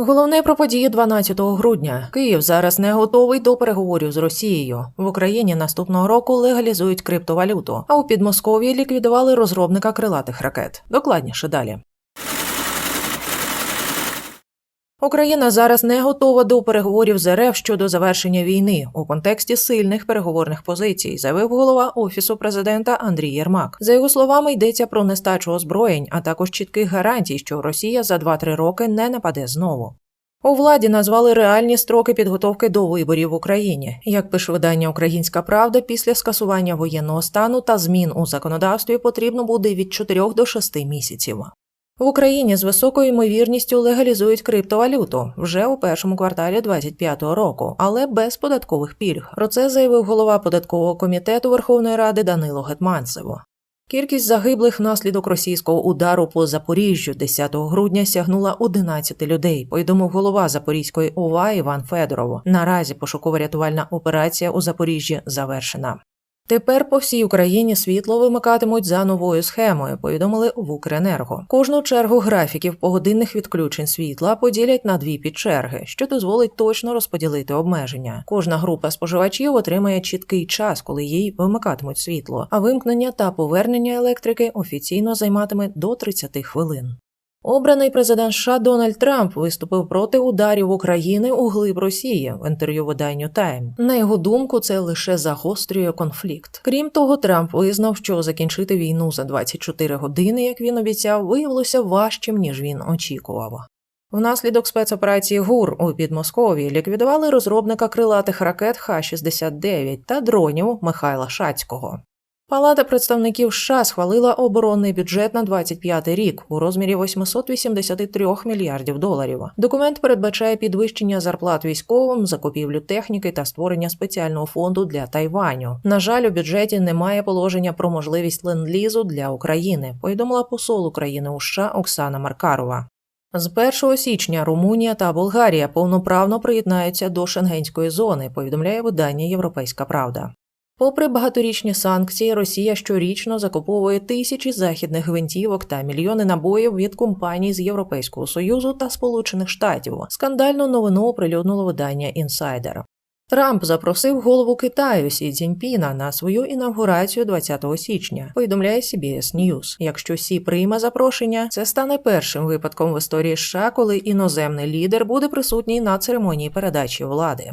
Головне про події 12 грудня. Київ зараз не готовий до переговорів з Росією. В Україні наступного року легалізують криптовалюту, а у Підмосков'ї ліквідували розробника крилатих ракет. Докладніше далі. Україна зараз не готова до переговорів з РФ щодо завершення війни у контексті сильних переговорних позицій, заявив голова офісу президента Андрій Єрмак. За його словами, йдеться про нестачу озброєнь, а також чітких гарантій, що Росія за 2-3 роки не нападе знову. У владі назвали реальні строки підготовки до виборів в Україні. Як пише видання Українська Правда, після скасування воєнного стану та змін у законодавстві потрібно буде від 4 до 6 місяців. В Україні з високою ймовірністю легалізують криптовалюту вже у першому кварталі 2025 року, але без податкових пільг. Про це заявив голова податкового комітету Верховної Ради Данило Гетманцево. Кількість загиблих внаслідок російського удару по Запоріжжю 10 грудня сягнула 11 людей. Повідомив голова Запорізької ОВА Іван Федоров. Наразі пошуково-рятувальна операція у Запоріжжі завершена. Тепер по всій Україні світло вимикатимуть за новою схемою, повідомили в Укренерго. Кожну чергу графіків погодинних відключень світла поділять на дві підчерги, що дозволить точно розподілити обмеження. Кожна група споживачів отримає чіткий час, коли їй вимикатимуть світло, а вимкнення та повернення електрики офіційно займатиме до 30 хвилин. Обраний президент США Дональд Трамп виступив проти ударів України у глиб Росії в інтерв'ю виданню Тайм. На його думку, це лише загострює конфлікт. Крім того, Трамп визнав, що закінчити війну за 24 години, як він обіцяв, виявилося важчим ніж він очікував. Внаслідок спецоперації ГУР у Підмосков'ї ліквідували розробника крилатих ракет Х-69 та дронів Михайла Шацького. Палата представників США схвалила оборонний бюджет на 25 рік у розмірі 883 мільярдів доларів. Документ передбачає підвищення зарплат військовим, закупівлю техніки та створення спеціального фонду для Тайваню. На жаль, у бюджеті немає положення про можливість ленд-лізу для України. Повідомила посол України у США Оксана Маркарова. З 1 січня Румунія та Болгарія повноправно приєднаються до шенгенської зони. Повідомляє видання Європейська Правда. Попри багаторічні санкції, Росія щорічно закуповує тисячі західних гвинтівок та мільйони набоїв від компаній з Європейського союзу та Сполучених Штатів. Скандальну новину оприлюднило видання Інсайдер. Трамп запросив голову Китаю Сі Цзіньпіна на свою інавгурацію 20 січня. Повідомляє CBS News. Якщо Сі прийме запрошення, це стане першим випадком в історії США, коли іноземний лідер буде присутній на церемонії передачі влади.